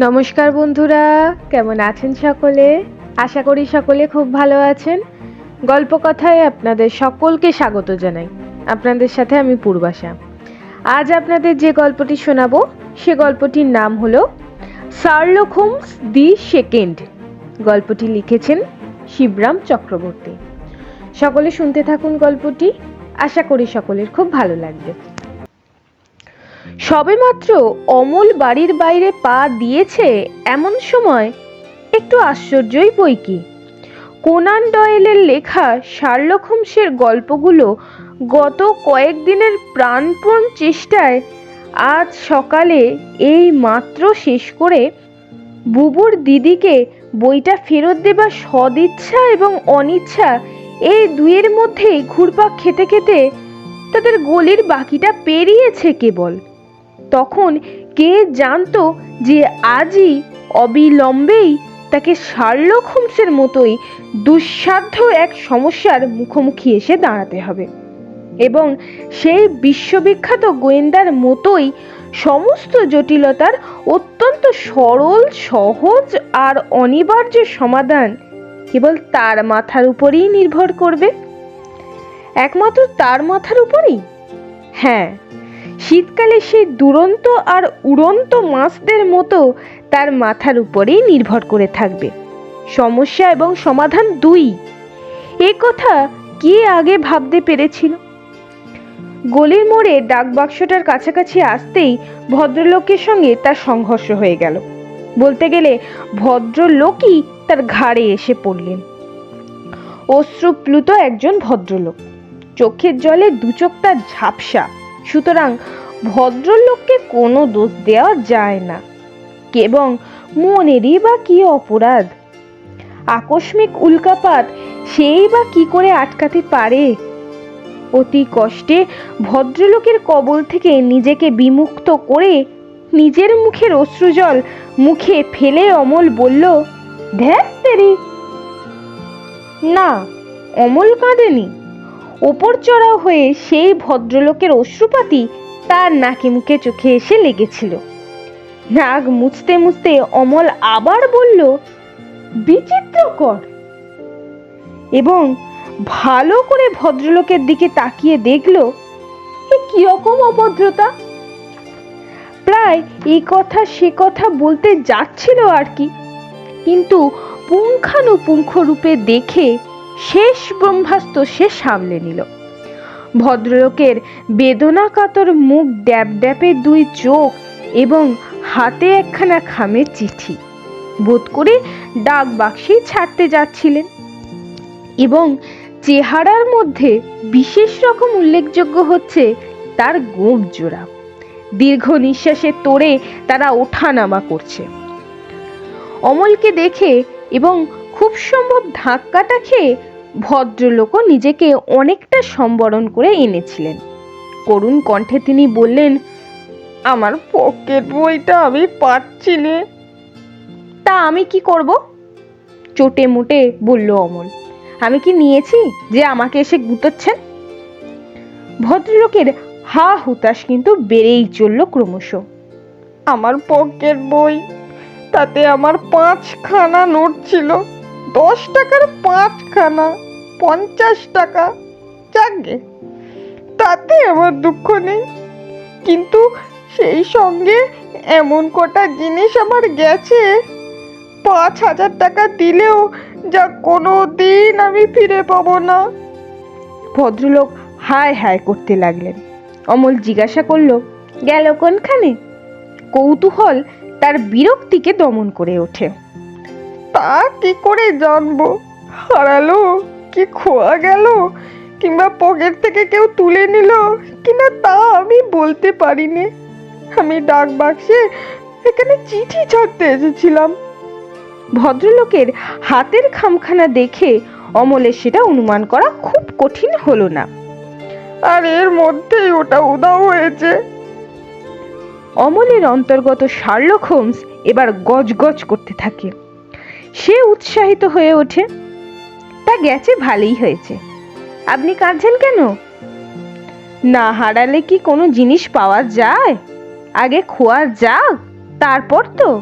নমস্কার বন্ধুরা, কেমন আছেন সকলে? আশা করি সকলে খুব ভালো আছেন। গল্প কথায় আপনাদের সকলকে স্বাগত জানাই। আপনাদের সাথে আমি পূর্বাশা। আজ আপনাদের যে গল্পটি শোনাবো, সে গল্পটির নাম হলো সার্লক হোমস দি সেকেন্ড। গল্পটি লিখেছেন শিবরাম চক্রবর্তী। সকলে শুনতে থাকুন গল্পটি। আশা করি সকলের খুব ভালো লাগবে। সবেমাত্র অমল বাড়ির বাইরে পা দিয়েছে এমন সময় একটু আশ্চর্যই বই কি? কোনান ডয়েলের লেখা শার্লক হোমসের গল্পগুলো গত কয়েকদিনের প্রাণপণ চেষ্টায় আজ সকালে এই মাত্র শেষ করে বুবুর দিদিকে বইটা ফেরত দেবার সদিচ্ছা এবং অনিচ্ছা এই দুয়ের মধ্যেই ঘুরপাক খেতে খেতে তাদের গলির বাকিটা পেরিয়েছে কেবল। তখন কে জানতো যে আজই অবিলম্বেই তাকে শার্লক হোমসের মতোই দুঃসাধ্য এক সমস্যার মুখোমুখি এসে দাঁড়াতে হবে। এবং সেই বিশ্ববিখ্যাত গোয়েন্দার মতোই সমস্ত জটিলতার অত্যন্ত সরল, সহজ আর অনিবার্য সমাধান কেবল তার মাথার উপরেই নির্ভর করবে। একমাত্র তার মাথার উপরেই? হ্যাঁ শীতকালে সেই দুরন্ত আর উড়ন্ত মাছদের মতো তার মাথার উপরেই নির্ভর করে থাকবে। সমস্যা এবং সমাধান দুই। এ কথা কে আগে ভাবতে পেরেছিল? গলির মোড়ে ডাক বাক্সটার কাছাকাছি আসতেই ভদ্রলোকের সঙ্গে তার সংঘর্ষ হয়ে গেল। বলতে গেলে ভদ্রলোকই তার ঘাড়ে এসে পড়লেন। অশ্রুপ্লুত একজন ভদ্রলোক। চোখের জলে দুচোখ তার ঝাপসা। সুতরাং ভদ্রলোককে কোনো দোষ দেওয়া যায় না। এবং মনেরই বা কি অপরাধ? আকস্মিক উল্কাপাত সেই বা কি করে আটকাতে পারে? অতি কষ্টে ভদ্রলোকের কবল থেকে নিজেকে বিমুক্ত করে নিজের মুখের অশ্রুজল মুখে ফেলে অমল বলল, ধ্যাত তেরি। না, অমল কাঁদেনি। ওপর চড়াও হয়ে সেই ভদ্রলোকের অশ্রুপাতি তার নাকে মুখে চোখে এসে লেগেছিল। নাক মুছতে মুছতে অমল আবার বলল, বিচিত্রকর! এবং ভালো করে ভদ্রলোকের দিকে তাকিয়ে দেখল, এ কীরকম অভদ্রতা! প্রায় এই কথা সে কথা বলতে যাচ্ছিল আর কি, কিন্তু পুঙ্খানুপুঙ্খ রূপে দেখে শেষ ব্রহ্মাস্ত্র সে সামলে নিল। ভদ্রলোকের বেদনা কাতর মুখ ড্যাব ড্যাপে দুই চোখ এবং হাতে একখানা খামের চিঠি। বোধ করে ডাক বাক্সেই ছাড়তে যাচ্ছিলেন এবং চেহারার মধ্যে বিশেষ রকম উল্লেখযোগ্য হচ্ছে তার গোপ জোড়া। দীর্ঘ নিঃশ্বাসে তোড়ে তারা ওঠানামা করছে। অমলকে দেখে এবং খুব সম্ভব ধাক্কাটা খেয়ে ভদ্রলোকও নিজেকে অনেকটা সম্বরণ করে এনেছিলেন। করুণ কণ্ঠে তিনি বললেন, আমার পকেট বইটা আমি পাচ্ছি নে। তা আমি কি করব? চোটে মুটে বলল অমল, আমি কি নিয়েছি যে আমাকে এসে গুতোচ্ছেন? ভদ্রলোকের হা হুতাশ কিন্তু বেড়েই চলল ক্রমশ। আমার পকেট বই, তাতে আমার পাঁচখানা নোট ছিল। দশ টাকার পাঁচখানা, পঞ্চাশ টাকা যাকে তাতে আমার দুঃখ নেই। কিন্তু সেই সঙ্গে এমন কটা জিনিস আমার গেছে। পাঁচ হাজার টাকা দিলেও যা কোনো দিন আমি ফিরে পাবো না। ভদ্রলোক হায় হায় করতে লাগলেন। অমল জিজ্ঞাসা করল, গেল কোনখানে? কৌতূহল তার বিরক্তিকে দমন করে ওঠে। তা কি করে জানব? হারালো কি খোয়া গেল? কিংবা পকেট থেকে কেউ তুলে নিল? কিনা তা আমি বলতে পারিনি। আমি ডাক বাক্সে এখানে চিঠি ছাড়তে এসেছিলাম। ভদ্রলোকের হাতের খামখানা দেখে অমলের সেটা অনুমান করা খুব কঠিন হলো না। আর এর মধ্যেই ওটা উদাও হয়েছে। অমলের অন্তর্গত শার্লক হোমস এবার গজগজ করতে থাকে। সে উৎসাহিত হয়ে ওঠে। তা গেছে, ভালোই হয়েছে। আপনি কাঁদছেন কেন? না হারালে কি কোনো জিনিস পাওয়া যায়? আগে খোয়া যাক, তারপর তো।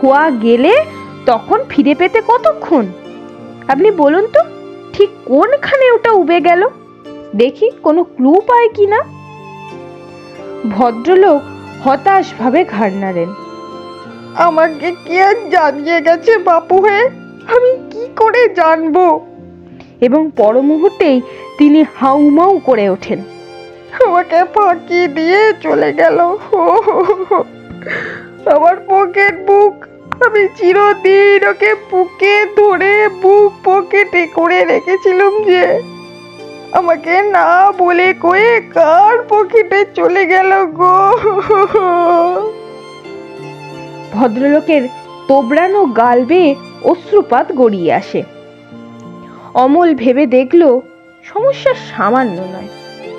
খোয়া গেলে তখন ফিরে পেতে কতক্ষণ? আপনি বলুন তো, ঠিক কোনখানে ওটা উবে গেল? দেখি কোনো ক্লু পায় কি না ভদ্রলোক হতাশভাবে ঘাড় নাড়েন। আমাকে কে জানিয়ে গেছে বাপু হে? আমি কি করে জানব? এবং পর মুহূর্তেই তিনি হাউমাউ করে ওঠেন। আমাকে ফাঁকি দিয়ে চলে গেল। আমার পকেট বুক, আমি চিরদিন ওকে বুকে ধরে বুক পকেটে করে রেখেছিলাম যে, আমাকে না বলে কয়ে কার পকেটে চলে গেল গো? ভদ্রলোকের তোবড়ানো গাল বেয়ে অশ্রুপাত গড়িয়ে আসে। অমল ভেবে দেখল, সমস্যা সামান্য নয়।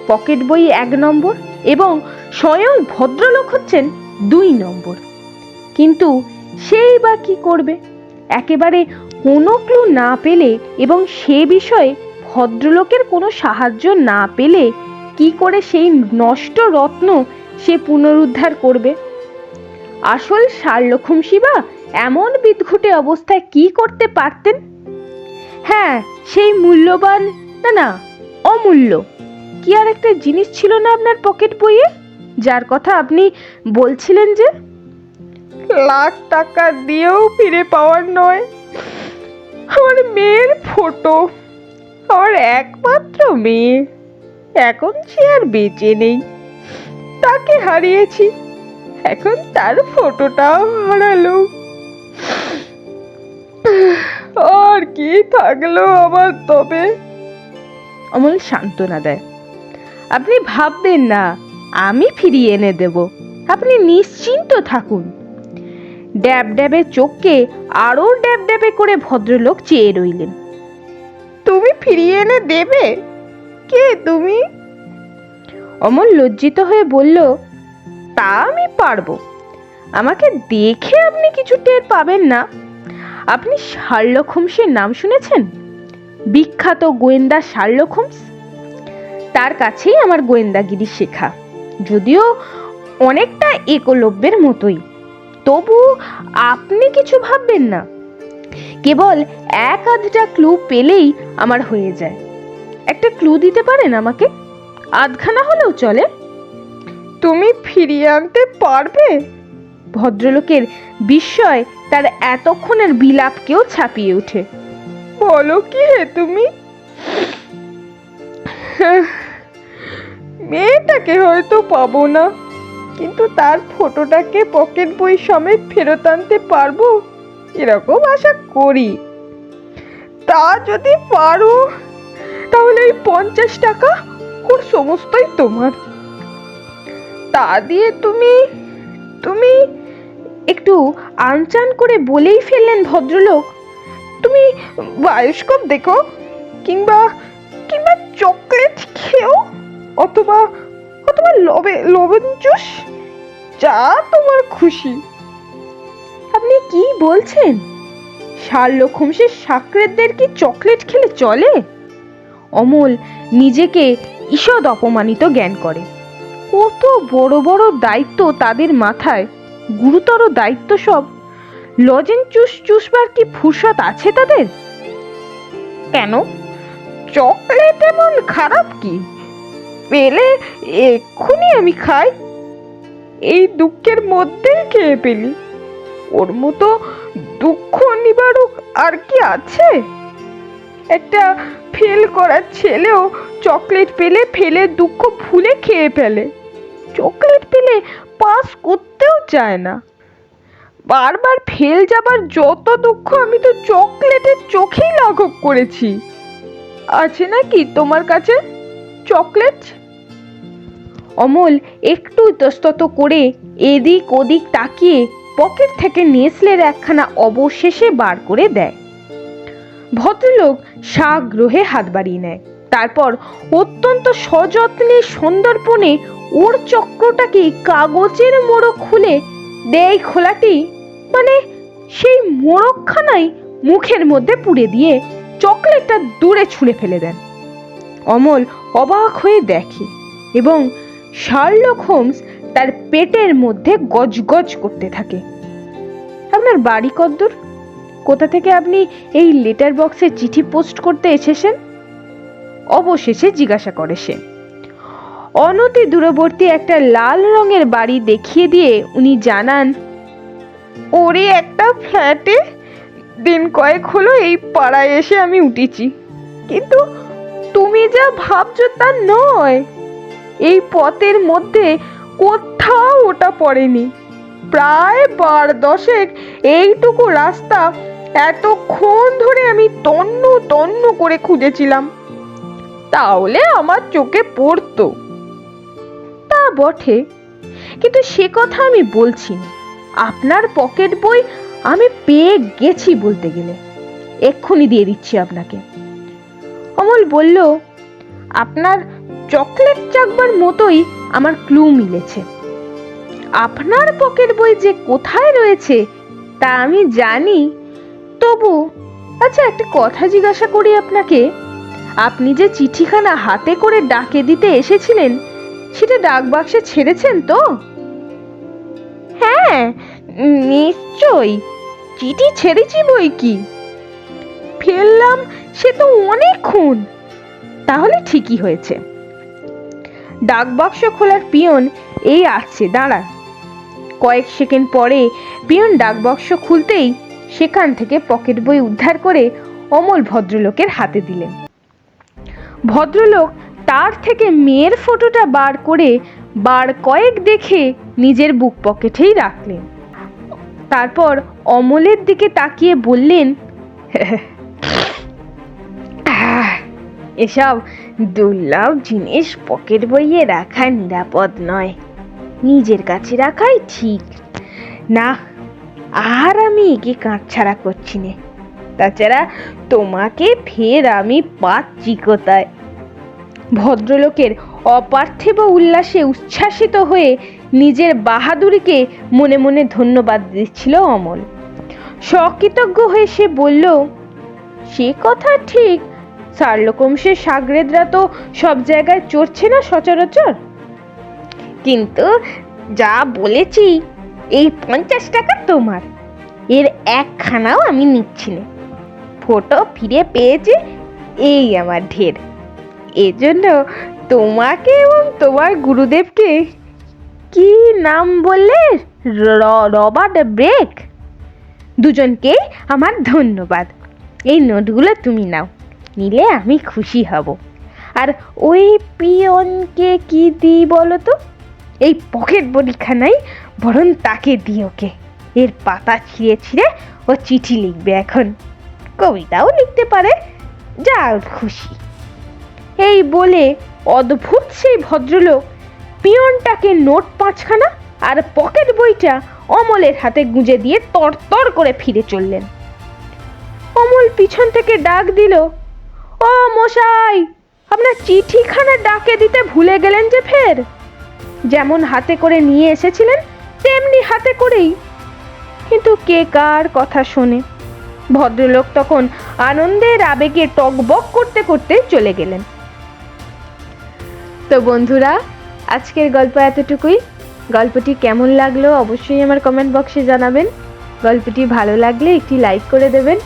পকেট বই এক নম্বর এবং স্বয়ং ভদ্রলোক হচ্ছেন দুই নম্বর। কিন্তু সেই বা কি করবে? একেবারে কোনো ক্লু না পেলে এবং সে বিষয়ে ভদ্রলোকের কোনো সাহায্য না পেলে কি করে সেই নষ্ট রত্ন সে পুনরুদ্ধার করবে? আসল শার্লখুম শিবা এমন বিদঘুটে অবস্থায় কি করতে পারতেন? হ্যাঁ সেই মূল্যবান, না না, অমূল্য। কি আর একটা জিনিস ছিল না আপনার পকেট বইয়ে? যার কথা আপনি বলছিলেন যে? লাখ টাকা দিয়েও ফিরে পাওয়ার নয়। আমার মেয়ের ফটো, আমার একমাত্র মেয়ে। এখন সে আর বেঁচে নেই। তাকে হারিয়েছি। এখন তার ফটোটাও হারালো। আর কি থাকল আমার তবে? অমল সান্ত্বনা দেয়। আপনি ভাববেন না, আমি ফিরিয়ে এনে দেব। আপনি নিশ্চিন্ত থাকুন। ড্যাব ড্যাবে চোখকে আরও ড্যাব ড্যাবে করে ভদ্রলোক চেয়ে রইলেন। তুমি ফিরিয়ে এনে দেবে? কে তুমি? অমল লজ্জিত হয়ে বলল তা আমি পারব। আমাকে দেখে আপনি কিছু টের পাবেন না। আপনি শার্লক হোমসের নাম শুনেছেন? বিখ্যাত গোয়েন্দা শার্লক হোমস? তার কাছেই আমার গোয়েন্দাগিরি শেখা। যদিও অনেকটা একলব্যের মতোই। তবু আপনি কিছু ভাববেন না। কেবল এক আধটা ক্লু পেলেই আমার হয়ে যায়। একটা ক্লু দিতে পারেন আমাকে? আধখানা হলেও চলে। তুমি ফিরিয়ে আনতে পারবে? ভদ্রলোকের বিস্ময় তার এতক্ষণের বিলাপকেও ছাপিয়ে ওঠে। বলো কি হে তুমি? মেয়েটাকে হয়তো পাবো না, কিন্তু তার ফটোটাকে পকেট বই সমেত ফেরত আনতে পারব? এরকম আশা করি। তা যদি পারো, তাহলে এই পঞ্চাশ টাকা ওর সমস্তই তোমার। তা দিয়ে তুমি তুমি একটু আনচান করে বলেই ফেললেন ভদ্রলোক। তুমি বায়োস্কোপ দেখো, কিংবা কিংবা চকলেট খেও, অথবা অথবা লবে, লবণ জুস, যা তোমার খুশি। আপনি কি বলছেন? শার্লক হোমসের সাকরেতদের কি চকলেট খেলে চলে? অমল নিজেকে ঈষদ অপমানিত জ্ঞান করে। কত বড় বড় দায়িত্ব তাদের মাথায়, গুরুতর দায়িত্ব সব। লজেন চুস চুসবার কি ফুরসত আছে তাদের? কেন? চকলেট এমন খারাপ কি? পেলে এক্ষুনি আমি খাই। এই দুঃখের মধ্যেই খেয়ে ফেলি। ওর মতো দুঃখ নিবারক আর কি আছে? একটা ফেল করার ছেলেও চকলেট পেলে ফেলে দুঃখ ভুলে খেয়ে ফেলে। চকলেট পেলে পাস করতেও চায় না। বারবার ফেল যাবার যত দুঃখ আমি তো চকলেটের চোখেই লাঘব করেছি। আছে নাকি তোমার কাছে চকলেট? অমল, একটু ইতস্তত করে এদিক ওদিক তাকিয়ে পকেট থেকে নেসলের একখানা অবশেষে বার করে দেয়। ভদ্রলোক সাগ্রহে হাত বাড়িয়ে নেয়। তারপর অত্যন্ত সযত্নে সন্দর্পণে ওর চক্রটাকে কাগজের মোড়ক খুলে দেয় খোলাটি মানে সেই মোড়কখানাই মুখের মধ্যে পুড়ে দিয়ে চকলেটটা দূরে ছুঁড়ে ফেলে দেন। অমল অবাক হয়ে দেখে এবং শার্লক হোমস তার পেটের মধ্যে গজগজ করতে থাকে। আপনার বাড়ি কদ্দূর? কোথা থেকে আপনি এই লেটার বক্সে চিঠি পোস্ট করতে এসেছেন? অবশেষে জিজ্ঞাসা করে সে। অনতি দূরবর্তী একটা লাল রঙের বাড়ি দেখিয়ে দিয়ে উনি জানান, ওরে একটা ফ্ল্যাটে দিন কয়েক হলো এই পাড়ায় এসে আমি উঠেছি। কিন্তু তুমি যা ভাবছ তা নয়। এই পথের মধ্যে কোথাও ওটা পড়েনি। প্রায় বার দশেক এইটুকু রাস্তা এতক্ষণ ধরে আমি তন্ন তন্ন করে খুঁজেছিলাম। তাহলে আমার চোখে পড়তো। বটে। কিন্তু সে কথা আমি বলছি আপনার পকেট বই আমি পেয়ে গেছি বলতে গেলে। এক্ষুনি দিয়ে দিচ্ছি আপনাকে। অমল বলল, আপনার চকলেট চাকবার মতোই আমার ক্লু মিলেছে। আপনার পকেট বই যে কোথায় রয়েছে তা আমি জানি। তবু আচ্ছা একটা কথা জিজ্ঞাসা করি আপনাকে। আপনি যে চিঠিখানা হাতে করে ডাকে দিতে এসেছিলেন সেটা ডাক বাক্সে ছেড়েছেন তো? হ্যাঁ নিশ্চয়ই। চিঠি ছেড়েছি বই কি? ফেললাম, সে তো অনেকক্ষণ তাহলে ঠিকই হয়েছে। ডাক বাক্স খোলার পিয়ন এই আসছে, দাঁড়া। কয়েক সেকেন্ড পরে পিয়ন ডাক বাক্স খুলতেই সেখান থেকে পকেট বই উদ্ধার করে অমল ভদ্রলোকের হাতে দিলেন। ভদ্রলোক তার থেকে মেয়ের ফটোটা বার করে বার কয়েক দেখে নিজের বুক পকেটেই রাখলেন। তারপর অমলের দিকে তাকিয়ে বললেন এসব দুর্লভ জিনিস পকেট বইয়ে রাখা নিরাপদ নয়। নিজের কাছে রাখাই ঠিক। না, আর আমি একে কাঁচ ছাড়া করছি না। তাছাড়া তোমাকে ফের আমি পাচ্ছি কোথায়? ভদ্রলোকের অপার্থিব উল্লাসে উচ্ছ্বাসিত হয়ে নিজের বাহাদুরিকে মনে মনে ধন্যবাদ দিচ্ছিল অমল। সকৃতজ্ঞ হয়ে সে বলল, সে কথা ঠিক। শার্লকমসের সাগরেদরা তো সব জায়গায় চড়ছে না সচরাচর। কিন্তু যা বলেছি, এই পঞ্চাশ টাকা তোমার। এর একখানাও আমি নিচ্ছি না। ফটো ফিরে পেয়েছি, এই আমার ঢের। এজন্য তোমাকে এবং তোমার গুরুদেবকে কি নাম বললে? Robert Brake. দুজনকে আমার ধন্যবাদ। এই নোটগুলো তুমি নাও, নিলে আমি খুশি হব। আর ওই পিয়নকে কি দিই বলো তো? এই পকেট বড়িখানাই বরং তাকে দিই ওকে। এর পাতা ছিঁড়ে ছিঁড়ে ও চিঠি লিখবে এখন। কবিতাও লিখতে পারে যা খুশি। এই বলে অদ্ভুত সেই ভদ্রলোক পিয়নটাকে নোট পাঁচখানা আর পকেট বইটা অমলের হাতে গুঁজে দিয়ে তরতর করে ফিরে চললেন। অমল পিছন থেকে ডাক দিল, ও মশাই, আপনার চিঠিখানা ডাকে দিতে ভুলে গেলেন যে ফের? যেমন হাতে করে নিয়ে এসেছিলেন, তেমনি হাতে করেই। কিন্তু কে কার কথা শোনে? ভদ্রলোক তখন আনন্দের আবেগে টকবক করতে করতে চলে গেলেন। তো বন্ধুরা, আজকের গল্প এতটুকুই। গল্পটি কেমন লাগল অবশ্যই আমার কমেন্ট বক্সে জানাবেন। গল্পটি ভালো লাগলে একটি লাইক করে দেবেন।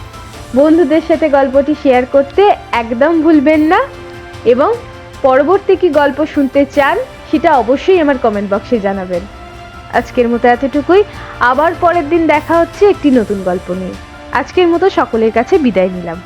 বন্ধুদের সাথে গল্পটি শেয়ার করতে একদম ভুলবেন না। এবং পরবর্তী কি গল্প শুনতে চান, সেটা অবশ্যই আমার কমেন্ট বক্সে জানাবেন। আজকের মতো এতটুকুই। আবার পরের দিন দেখা হচ্ছে একটি নতুন গল্প নিয়ে। আজকের মতো সকলের কাছে বিদায় নিলাম।